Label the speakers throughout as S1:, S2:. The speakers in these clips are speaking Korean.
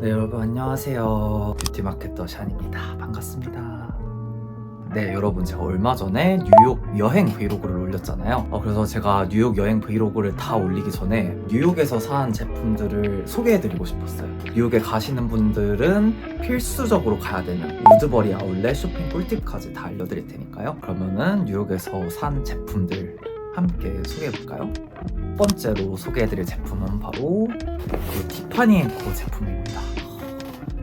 S1: 네 여러분 안녕하세요. 뷰티 마케터 샨입니다. 반갑습니다. 네 여러분 제가 얼마 전에 뉴욕 여행 브이로그를 올렸잖아요. 어, 그래서 제가 뉴욕 여행 브이로그를 다 올리기 전에 뉴욕에서 산 제품들을 소개해드리고 싶었어요. 뉴욕에 가시는 분들은 필수적으로 가야 되는 우드버리 아울렛 쇼핑 꿀팁까지 다 알려드릴 테니까요. 그러면은 뉴욕에서 산 제품들 함께 소개해볼까요? 첫 번째로 소개해드릴 제품은 바로 그 티파니 앤코 제품입니다.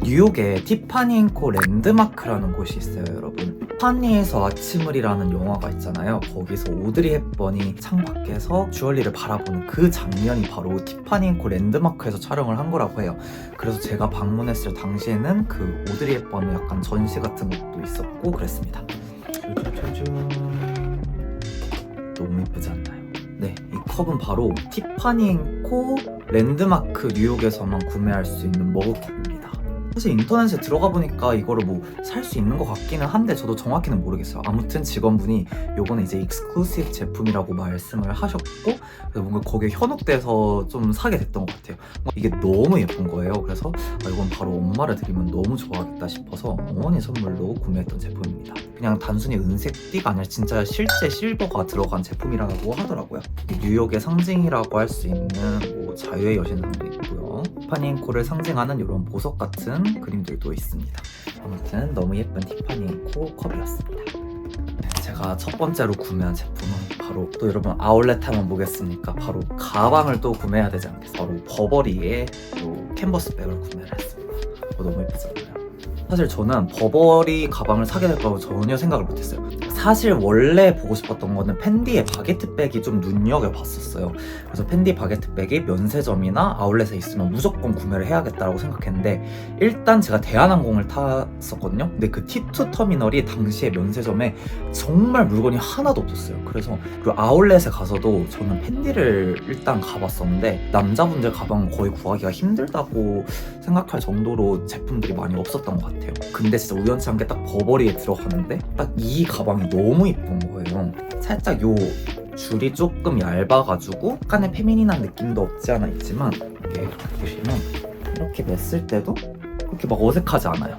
S1: 뉴욕에 티파니 앤코 랜드마크라는 곳이 있어요, 여러분. 티파니에서 아침을이라는 영화가 있잖아요. 거기서 오드리 헵번이 창밖에서 주얼리를 바라보는 그 장면이 바로 티파니 앤코 랜드마크에서 촬영을 한 거라고 해요. 그래서 제가 방문했을 당시에는 그 오드리 헵번의 약간 전시 같은 것도 있었고 그랬습니다. 짜자자잔. 너무 예쁘지 않나요? 네, 이 컵은 바로 티파니 앤코 랜드마크 뉴욕에서만 구매할 수 있는 머그컵입니다. 사실 인터넷에 들어가 보니까 이거를 뭐 살 수 있는 것 같기는 한데 저도 정확히는 모르겠어요. 아무튼 직원분이 요거는 이제 익스클루시브 제품이라고 말씀을 하셨고 그래서 뭔가 거기에 현혹돼서 좀 사게 됐던 것 같아요. 이게 너무 예쁜 거예요. 그래서 아, 이건 바로 엄마를 드리면 너무 좋아하겠다 싶어서 어머니 선물로 구매했던 제품입니다. 그냥 단순히 은색 띠가 아니라 진짜 실제 실버가 들어간 제품이라고 하더라고요. 뉴욕의 상징이라고 할 수 있는 뭐 자유의 여신상도 있고요. 티파니앤코를 상징하는 이런 보석 같은 그림들도 있습니다. 아무튼 너무 예쁜 티파니앤코 컵이었습니다. 네, 제가 첫 번째로 구매한 제품은 바로 또 여러분 아울렛 하면 뭐겠습니까? 바로 가방을 또 구매해야 되지 않겠어요? 바로 버버리의 또 캔버스 백을 구매를 했습니다. 어, 너무 예쁘잖아요. 사실 저는 버버리 가방을 사게 될 거라고 전혀 생각을 못했어요. 사실 원래 보고 싶었던 거는 펜디의 바게트 백이 좀 눈여겨봤었어요. 그래서 펜디 바게트 백이 면세점이나 아울렛에 있으면 무조건 구매를 해야겠다고 생각했는데 일단 제가 대한항공을 탔었거든요. 근데 그 T2 터미널이 당시에 면세점에 정말 물건이 하나도 없었어요. 그래서 그 아울렛에 가서도 저는 펜디를 일단 가봤었는데 남자분들 가방은 거의 구하기가 힘들다고 생각할 정도로 제품들이 많이 없었던 것 같아요. 근데 진짜 우연치 않게 딱 버버리에 들어가는데 딱 이 가방이 너무 이쁜 거예요. 살짝 요 줄이 조금 얇아가지고 약간의 페미닌한 느낌도 없지 않아 있지만 이렇게 보시면 이렇게 맸을 때도 그렇게 막 어색하지 않아요.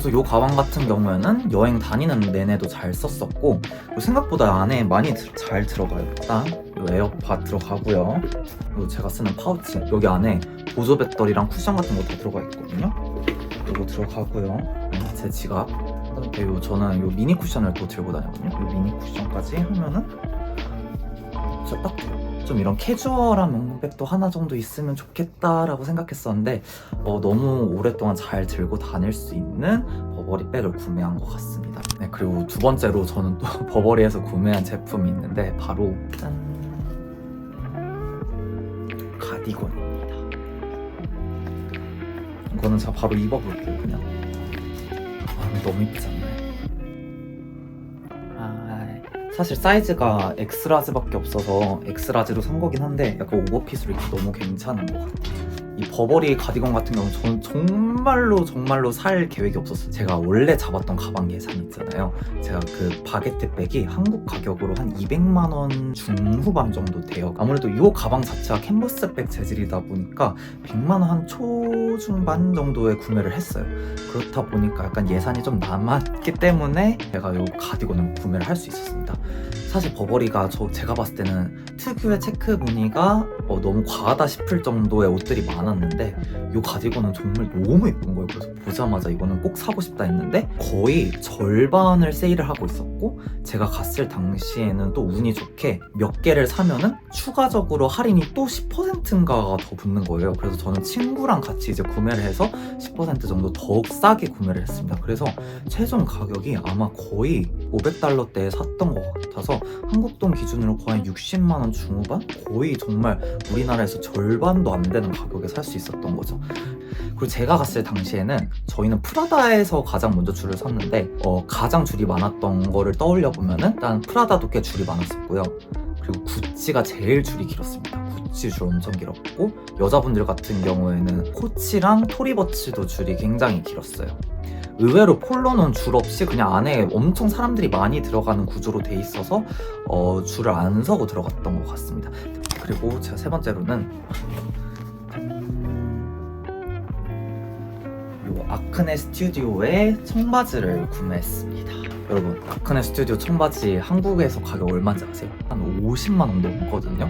S1: 그래서 이 가방 같은 경우에는 여행 다니는 내내도 잘 썼었고 생각보다 안에 많이 들- 잘 들어가요. 일단 이 에어팟 들어가고요. 그리고 제가 쓰는 파우치 여기 안에 보조 배터리랑 쿠션 같은 거 다 들어가 있거든요. 이거 들어가고요. 네, 제 지갑. 그리고 저는 이 미니 쿠션을 또 들고 다녔거든요. 이 미니 쿠션까지 하면은 진짜 딱 돼요. 좀 이런 캐주얼한 명백도 하나 정도 있으면 좋겠다라고 생각했었는데 어, 너무 오랫동안 잘 들고 다닐 수 있는 버버리 백을 구매한 것 같습니다. 네, 그리고 두 번째로 저는 또 버버리에서 구매한 제품이 있는데 바로 짠 가디건입니다. 이거는 제가 바로 입어볼게요, 그냥. 아, 너무 이쁘지 않나요? 사실 사이즈가 엑스라지밖에 없어서 엑스라지로 산 거긴 한데 약간 오버핏으로 입기 너무 괜찮은 것 같아요. 이 버버리 가디건 같은 경우는 저는 정말로 정말로 살 계획이 없었어요. 제가 원래 잡았던 가방 예산 있잖아요. 제가 그 바게트 백이 한국 가격으로 한 200만 원 중후반 정도 돼요. 아무래도 이 가방 자체가 캔버스 백 재질이다 보니까 100만 원 한 초중반 정도에 구매를 했어요. 그렇다 보니까 약간 예산이 좀 남았기 때문에 제가 이 가디건을 구매를 할 수 있었습니다. 사실 버버리가 저 제가 봤을 때는 특유의 체크 무늬가 어, 너무 과하다 싶을 정도의 옷들이 많았는데 이 가디건은 정말 너무 예쁜 거예요. 그래서 보자마자 이거는 꼭 사고 싶다 했는데 거의 절반을 세일을 하고 있었고 제가 갔을 당시에는 또 운이 좋게 몇 개를 사면은 추가적으로 할인이 또 10%인가가 더 붙는 거예요. 그래서 저는 친구랑 같이 이제 구매를 해서 10% 정도 더욱 싸게 구매를 했습니다. 그래서 최종 가격이 아마 거의 500달러대에 샀던 것 같아서 한국 돈 기준으로 거의 60만 원 중후반? 거의 정말 우리나라에서 절반도 안 되는 가격에 살 수 있었던 거죠. 그리고 제가 갔을 당시에는 저희는 프라다에서 가장 먼저 줄을 섰는데 어, 가장 줄이 많았던 거를 떠올려 보면은 일단 프라다도 꽤 줄이 많았었고요. 그리고 구찌가 제일 줄이 길었습니다. 구찌 줄 엄청 길었고 여자분들 같은 경우에는 코치랑 토리버치도 줄이 굉장히 길었어요. 의외로 폴로는 줄 없이 그냥 안에 엄청 사람들이 많이 들어가는 구조로 돼 있어서 어, 줄을 안 서고 들어갔던 것 같습니다. 그리고 제가 세 번째로는 요 아크네 스튜디오의 청바지를 구매했습니다. 여러분 아크네 스튜디오 청바지 한국에서 가격 얼마인지 아세요? 한 50만 원 넘거든요.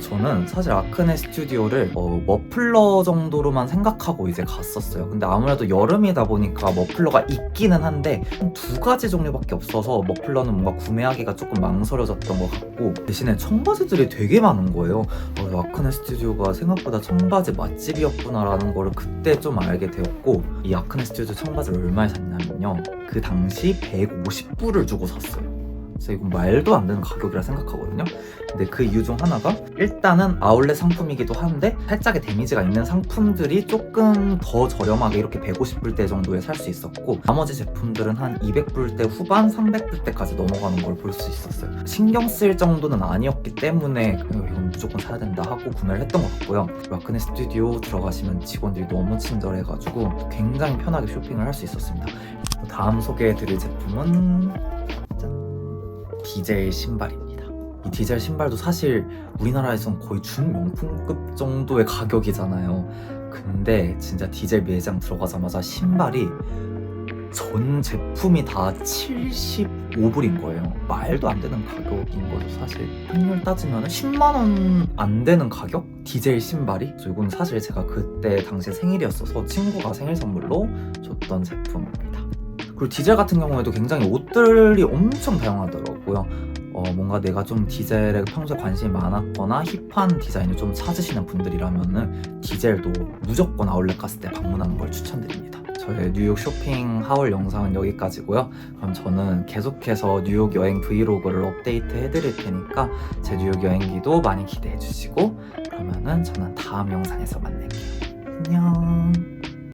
S1: 저는 사실 아크네 스튜디오를 어, 머플러 정도로만 생각하고 이제 갔었어요. 근데 아무래도 여름이다 보니까 머플러가 있기는 한데 한두 가지 종류밖에 없어서 머플러는 뭔가 구매하기가 조금 망설여졌던 것 같고 대신에 청바지들이 되게 많은 거예요. 그래서 아크네 스튜디오가 생각보다 청바지 맛집이었구나라는 거를 그때 좀 알게 되었고 이 아크네 스튜디오 청바지를 얼마에 샀냐면요. 그 당시 150 불을 주고 샀어요. 그래서 이건 말도 안 되는 가격이라 생각하거든요. 근데 그 이유 중 하나가 일단은 아울렛 상품이기도 한데 살짝의 데미지가 있는 상품들이 조금 더 저렴하게 이렇게 150불대 정도에 살 수 있었고 나머지 제품들은 한 200불대 후반 300불대까지 넘어가는 걸 볼 수 있었어요. 신경 쓸 정도는 아니었기 때문에 이건 무조건 사야 된다 하고 구매를 했던 것 같고요. 마크네 스튜디오 들어가시면 직원들이 너무 친절해가지고 굉장히 편하게 쇼핑을 할 수 있었습니다. 다음 소개해드릴 제품은 짠. 디젤 신발입니다. 이 디젤 신발도 사실 우리나라에선 거의 준명품급 정도의 가격이잖아요. 근데 진짜 디젤 매장 들어가자마자 신발이 전 제품이 다 75불인 거예요. 말도 안 되는 가격인 거죠, 사실. 환율 따지면 10만원 안 되는 가격? 디젤 신발이? 이건 사실 제가 그때 당시 생일이었어서 친구가 생일 선물로 줬던 제품입니다. 그리고 디젤 같은 경우에도 굉장히 옷들이 엄청 다양하더라고요. 어, 뭔가 내가 좀 디젤에 평소에 관심이 많았거나 힙한 디자인을 좀 찾으시는 분들이라면은 디젤도 무조건 아울렛 갔을 때 방문하는 걸 추천드립니다. 저의 뉴욕 쇼핑 하울 영상은 여기까지고요. 그럼 저는 계속해서 뉴욕 여행 브이로그를 업데이트 해드릴 테니까 제 뉴욕 여행기도 많이 기대해 주시고 그러면은 저는 다음 영상에서 만날게요. 안녕.